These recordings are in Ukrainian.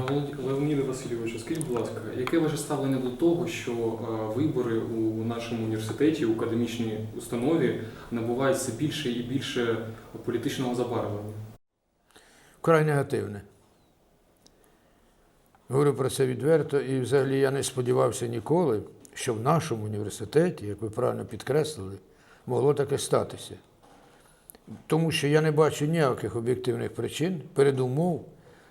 Леонід- Леоніде Васильовичу, скажіть, будь ласка, яке ваше ставлення до того, що е, вибори у нашому університеті, у академічній установі набувають все більше і більше політичного забарвлення? Вкрай негативне. Говорю про це відверто, і взагалі я не сподівався ніколи, що в нашому університеті, як ви правильно підкреслили, могло таке статися. Тому що я не бачу ніяких об'єктивних причин, передумов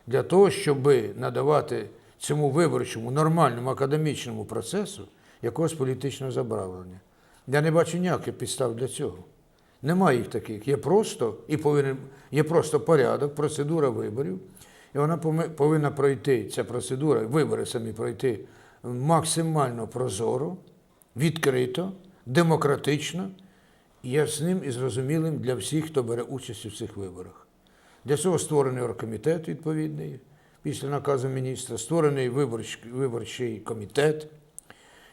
для того, щоб надавати цьому виборчому нормальному академічному процесу якогось політичного забравлення. Я не бачу ніяких підстав для цього. Немає їх таких. Є просто і повинен, є просто порядок, процедура виборів. І вона повинна пройти, ця процедура, вибори самі пройти максимально прозоро, відкрито, демократично, ясним і зрозумілим для всіх, хто бере участь у цих виборах. Для цього створений оргкомітет відповідний після наказу міністра, створений виборч- виборчий комітет,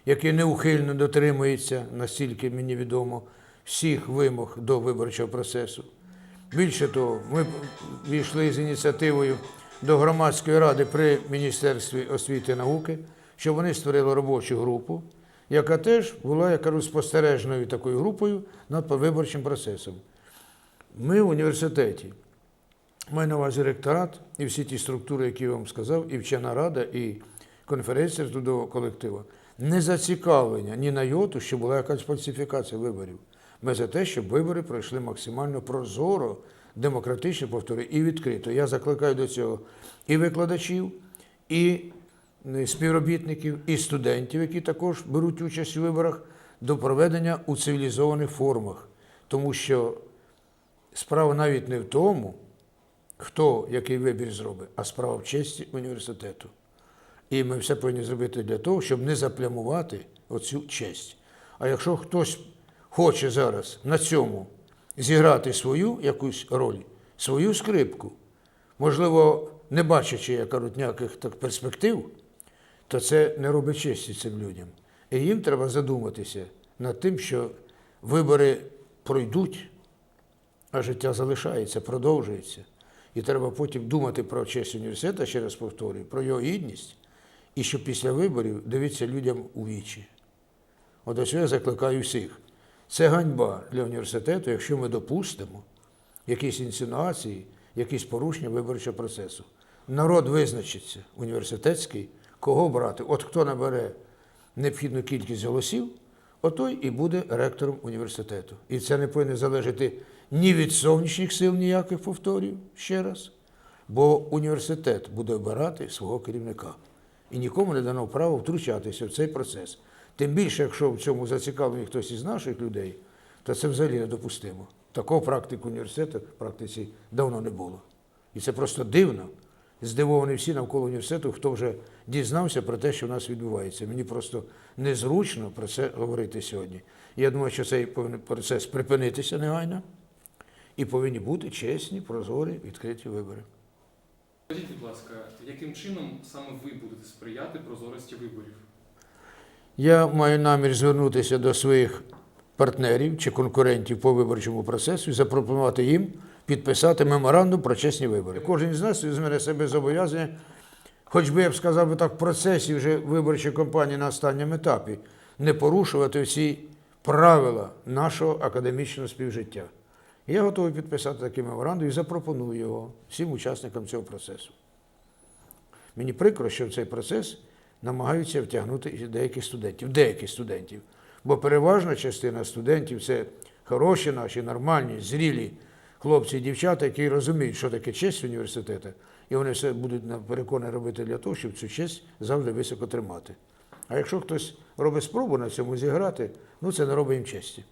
який неухильно дотримується, настільки мені відомо, всіх вимог до виборчого процесу. Більше того, ми війшли з ініціативою до громадської ради при Міністерстві освіти і науки, щоб вони створили робочу групу, яка теж була, я кажу, спостережною такою групою над виборчим процесом. Ми в університеті, маю на увазі ректорат і всі ті структури, які я вам сказав, і вчена рада, і конференція трудового колективу, не зацікавлення ні на йоту, що була якась фальсифікація виборів. Ми за те, щоб вибори пройшли максимально прозоро, демократично, повторюю, і відкрито. Я закликаю до цього і викладачів, і е, співробітників, і студентів, які також беруть участь у виборах, до проведення у цивілізованих формах. Тому що справа навіть не в тому, хто який вибір зробить, а справа в честі університету. І ми все повинні зробити для того, щоб не заплямувати оцю честь. А якщо хтось хоче зараз на цьому зіграти свою якусь роль, свою скрипку, можливо, не бачачи, як кажуть, ніяких так перспектив, то це не робить честі цим людям. І їм треба задуматися над тим, що вибори пройдуть, а життя залишається, продовжується. І треба потім думати про честь університету, ще раз повторюю, про його гідність, і що після виборів дивитися людям у вічі. От ось я закликаю всіх. Це ганьба для університету, якщо ми допустимо якісь інсинуації, якісь порушення виборчого процесу. Народ визначиться університетський, кого брати. От хто набере необхідну кількість голосів, отой і буде ректором університету. І це не повинно залежати ні від зовнішніх сил ніяких повторів, ще раз, бо університет буде обирати свого керівника. І нікому не дано право втручатися в цей процес. Тим більше, якщо в цьому зацікавлений хтось із наших людей, то це взагалі недопустимо. Такого практики університету в практиці давно не було. І це просто дивно. Здивовані всі навколо університету, хто вже дізнався про те, що в нас відбувається. Мені просто незручно про це говорити сьогодні. Я думаю, що цей процес припинитися негайно і повинні бути чесні, прозорі, відкриті вибори. Скажіть, будь ласка, яким чином саме ви будете сприяти прозорості виборів? Я маю намір звернутися до своїх партнерів чи конкурентів по виборчому процесу і запропонувати їм підписати меморандум про чесні вибори. Кожен з нас візьме на себе зобов'язання, хоч би я б сказав би так, в процесі вже виборчої кампанії на останньому етапі, не порушувати всі правила нашого академічного співжиття. Я готовий підписати такий меморандум і запропоную його всім учасникам цього процесу. Мені прикро, що в цей процес намагаються втягнути деяких студентів, деяких студентів. Бо переважна частина студентів це хороші наші, нормальні, зрілі хлопці і дівчата, які розуміють, що таке честь університету, і вони все будуть на- переконані робити для того, щоб цю честь завжди високо тримати. А якщо хтось робить спробу на цьому зіграти, ну це не робить їм честі.